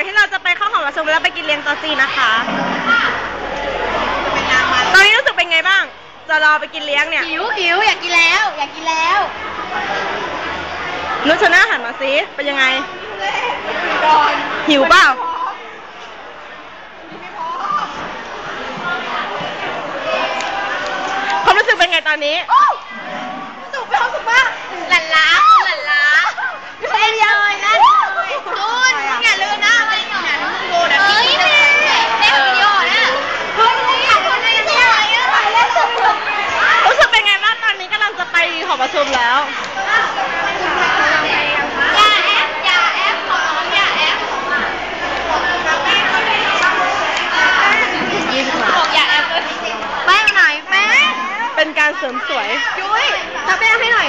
อนที่เราจะไปเข้าหอประชุมแล้วไปกินเลี้ยงโต๊ะจีนนะคะ ตอนนี้รู้สึกเป็นไงบ้าง จะรอไปกินเลี้ยงเนี่ยหิวหิวอยากกินแล้ว อยากกินแล้วนุชนะหันมาสิเป็นยังไง หิวเปล่าความรู้สึกเป็นไงตอนนี้ ขอประชุมแล้ว เป็นการเสริมสวย ยุ้ยทำแป้งให้หน่อย